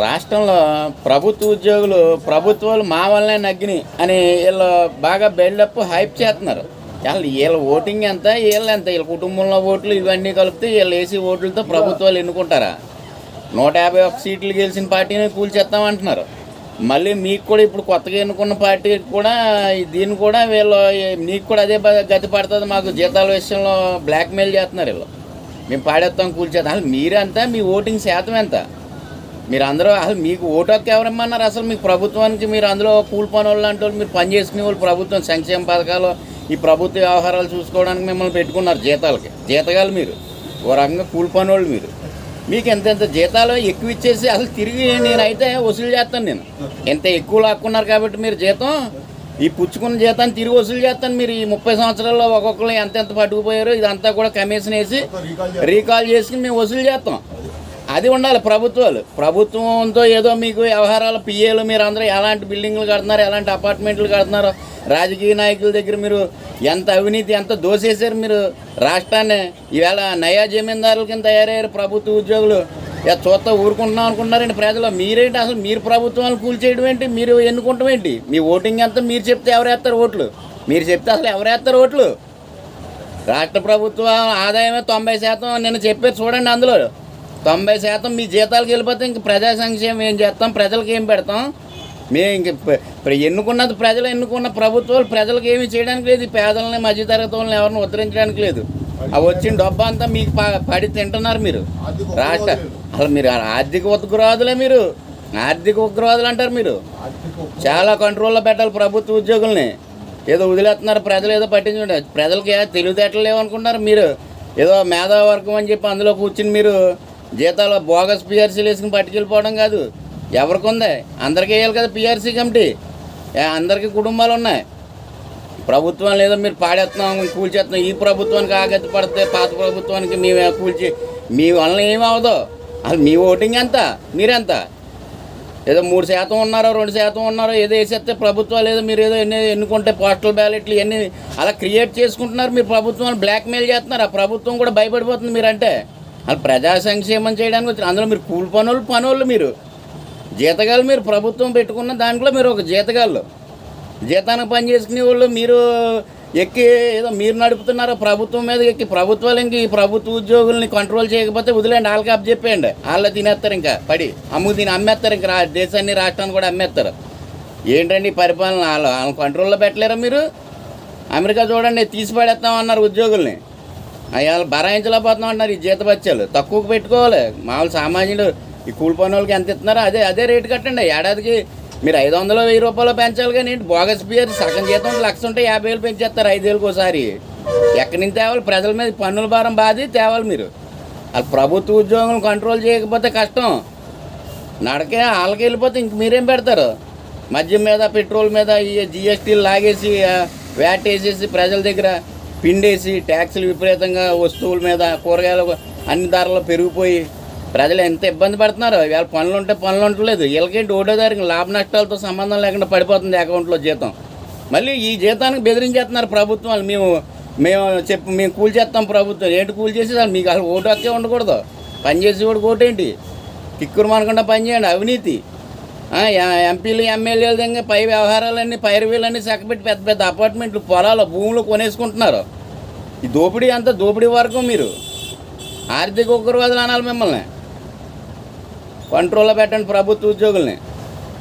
రాష్ట్రంలో ప్రభుత్వ ఉద్యోగులు ప్రభుత్వాలు మా వల్లనే నగ్గిని అని వీళ్ళు బాగా బిల్డప్ హైప్ చేస్తున్నారు. వాళ్ళు వీళ్ళ ఓటింగ్ ఎంత? వీళ్ళు ఎంత? వీళ్ళ కుటుంబంలో ఓట్లు ఇవన్నీ కలిపితే వీళ్ళు వేసి ఓట్లతో ప్రభుత్వాలు ఎన్నుకుంటారా? నూట యాభై ఒక్క సీట్లు గెలిచిన పార్టీని కూల్చేస్తామంటున్నారు. మళ్ళీ మీకు కూడా ఇప్పుడు కొత్తగా ఎన్నుకున్న పార్టీ కూడా దీన్ని కూడా వీళ్ళు మీకు కూడా అదే గతి పడుతుంది మాకు జీతాల విషయంలో బ్లాక్మెయిల్ చేస్తున్నారు వీళ్ళు. మేము పాడేస్తాం కూల్చేస్తాం అసలు మీరంతా మీ ఓటింగ్ శాతం ఎంత? మీరు అందరూ అసలు మీకు ఓటు హక్కు ఎవరమ్మన్నారు? అసలు మీకు ప్రభుత్వానికి మీరు అందులో కూలి పని వాళ్ళు లాంటి వాళ్ళు మీరు పని చేసుకునే వాళ్ళు ప్రభుత్వం సంక్షేమ పథకాలు ఈ ప్రభుత్వ వ్యవహారాలు చూసుకోవడానికి మిమ్మల్ని పెట్టుకున్నారు జీతాలకి. జీతగాలు మీరు. ఓ రకంగా కూలి పని వాళ్ళు మీరు. మీకు ఎంత ఎంత జీతాలు ఎక్కువ ఇచ్చేసి అసలు తిరిగి నేనైతే వసూలు చేస్తాను నేను. ఎంత ఎక్కువ లాక్కున్నారు కాబట్టి మీరు జీతం? ఈ పుచ్చుకున్న జీతాన్ని తిరిగి వసూలు చేస్తాను మీరు. ఈ ముప్పై సంవత్సరాల్లో ఒక్కొక్కరు ఎంత ఎంత పట్టుకుపోయారో ఇదంతా కూడా కమిషన్ వేసి రీకాల్ చేసుకుని మేము వసూలు చేస్తాం. అది ఉండాలి ప్రభుత్వాలు. ప్రభుత్వంతో ఏదో మీకు వ్యవహారాలు పిఏలు మీరు అందరూ ఎలాంటి బిల్డింగ్లు కడుతున్నారు ఎలాంటి అపార్ట్మెంట్లు కడుతున్నారు రాజకీయ నాయకుల దగ్గర మీరు ఎంత అవినీతి ఎంత దోసేశారు మీరు రాష్ట్రాన్ని? ఈవేళ నయా జమీందారుల కింద తయారయ్యారు ప్రభుత్వ ఉద్యోగులు. ఇక చూస్తా ఊరుకుంటున్నాం అనుకుంటున్నారండి ప్రజలు. మీరేంటి అసలు మీరు ప్రభుత్వాన్ని కూల్చేయడం ఏంటి? మీరు ఎన్నుకుంటాం ఏంటి? మీ ఓటింగ్ ఎంత? మీరు చెప్తే ఎవరేస్తారు ఓట్లు? మీరు చెప్తే అసలు ఎవరేస్తారు ఓట్లు? రాష్ట్ర ప్రభుత్వ ఆదాయమే తొంభై శాతం నేను చెప్పారు చూడండి అందులో. తొంభై శాతం మీ జీతాలకు వెళ్ళిపోతే ఇంక ప్రజా సంక్షేమం ఏం చేస్తాం? ప్రజలకు ఏం పెడతాం? మేము ఇంక ఎన్నుకున్నది ప్రజలు ఎన్నుకున్న ప్రభుత్వాలు ప్రజలకు ఏమీ చేయడానికి లేదు. పేదలని మధ్యతరగతి వాళ్ళని ఎవరిని ఉద్ధరించడానికి లేదు. అవి వచ్చిన డబ్బు అంతా మీకు పడి తింటున్నారు మీరు. రాష్ట్ర అసలు మీరు ఆర్థిక ఉగ్రవాదులే మీరు. ఆర్థిక ఉగ్రవాదులు అంటారు మీరు. చాలా కంట్రోల్లో పెట్టాలి ప్రభుత్వ ఉద్యోగుల్ని. ఏదో వదిలేస్తున్నారు ప్రజలు ఏదో పట్టించుకుంటే. ప్రజలకి తెలివితేటలు లేవనుకుంటున్నారు మీరు. ఏదో మేధావర్గం అని చెప్పి అందులో కూర్చుని మీరు జీతాలు బోగస్ పిఆర్సీలు వేసుకుని పట్టుకెళ్ళిపోవడం కాదు. ఎవరికి ఉంది అందరికీ వేయాలి కదా పిఆర్సీ కమిటీ. అందరికీ కుటుంబాలు ఉన్నాయి. ప్రభుత్వం లేదో మీరు పాడేస్తున్నాం కూల్చేస్తున్నాం ఈ ప్రభుత్వానికి ఆగతి పడితే పాత ప్రభుత్వానికి మేము కూల్చి మీ వలన ఏమి అవ్వదు అసలు మీ ఓటింగ్ ఎంత? మీరెంత? ఏదో మూడు శాతం ఉన్నారో రెండు శాతం ఉన్నారో ఏదో వేసేస్తే ప్రభుత్వాలు ఏదో మీరు ఏదో ఎన్ని ఎన్నుకుంటే పోస్టల్ బ్యాలెట్లు ఇవన్నీ అలా క్రియేట్ చేసుకుంటున్నారు. మీరు ప్రభుత్వాన్ని బ్లాక్మెయిల్ చేస్తున్నారు. ఆ ప్రభుత్వం కూడా భయపడిపోతుంది మీరంటే. వాళ్ళు ప్రజా సంక్షేమం చేయడానికి వచ్చిన అందులో మీరు కూలి పనులు పనులు మీరు. జీతగాళ్ళు మీరు ప్రభుత్వం పెట్టుకున్న దాంట్లో మీరు ఒక జీతగాళ్ళు. జీతానికి పని చేసుకునే వాళ్ళు మీరు ఎక్కి ఏదో మీరు నడుపుతున్నారో ప్రభుత్వం మీద ఎక్కి ప్రభుత్వాలు ఇంక ఈ ప్రభుత్వ ఉద్యోగుల్ని కంట్రోల్ చేయకపోతే వదిలేండి వాళ్ళకి అప్ చెప్పేయండి. వాళ్ళు తినేస్తారు ఇంకా పడి. అమ్ము తిని అమ్మేస్తారు ఇంకా దేశాన్ని రాష్ట్రాన్ని కూడా అమ్మేస్తారు. ఏంటండి పరిపాలన? వాళ్ళు వాళ్ళ కంట్రోల్లో పెట్టలేరా మీరు? అమెరికా చూడండి తీసి పడేస్తామన్నారు ఉద్యోగుల్ని. అయ్యాలు భరాయించలేకపోతున్నాం అంటున్నారు. ఈ జీతబత్యాలు తక్కువకు పెట్టుకోవాలి. మామూలు సామాన్యులు ఈ కూలి పని వాళ్ళకి ఎంత ఇస్తున్నారో అదే అదే రేటు కట్టండి. ఏడాదికి మీరు ఐదు వందలు వెయ్యి రూపాయలు పెంచాలి కానీ ఏంటి? బోగస్ బియర్ సగం జీతం లక్ష ఉంటే యాభై వేలు పెంచేస్తారు ఐదేళ్ళకి ఒకసారి ఎక్కడి నుంచి తేవాలి? ప్రజల మీద పన్నుల భారం బాధి తేవాలి మీరు. అది ప్రభుత్వ ఉద్యోగం కంట్రోల్ చేయకపోతే కష్టం. నడకే వాళ్ళకి వెళ్ళిపోతే ఇంక మీరేం పెడతారు? మద్యం మీద పెట్రోల్ మీద ఈ జిఎస్టీలు లాగేసి వ్యాట్ వేసేసి ప్రజల దగ్గర పిండేసి ట్యాక్సులు విపరీతంగా వస్తువుల మీద కూరగాయలు అన్ని ధరలు పెరిగిపోయి ప్రజలు ఎంత ఇబ్బంది పడుతున్నారు? ఇవాళ పనులు ఉంటే పనులు ఉండలేదు వీళ్ళకేంటి ఒకటో తారీఖు లాభ నష్టాలతో సంబంధం లేకుండా పడిపోతుంది అకౌంట్లో జీతం. మళ్ళీ ఈ జీతానికి బెదిరించేస్తున్నారు ప్రభుత్వాలు మేము మేము చెప్పు మేము కూల్ చేస్తాం ప్రభుత్వం. ఏంటి కూల్ చేసి మీకు అసలు ఓటు హక్కే ఉండకూడదు. పని చేసి కూడా ఓటు కిక్కురు మనకుండా పని చేయండి. అవినీతి. ఎంపీలు ఎమ్మెల్యేల దగ్గర పై వ్యవహారాలన్నీ పైరవీలన్నీ చక్కబెట్టి పెద్ద పెద్ద అపార్ట్మెంట్లు పొలాలు భూములు కొనేసుకుంటున్నారు. ఈ దోపిడీ అంతా దోపిడీ వర్గం మీరు ఆర్థిక ఉగ్రవాదులు అనాలి మిమ్మల్ని. కంట్రోల్లో పెట్టండి ప్రభుత్వ ఉద్యోగుల్ని.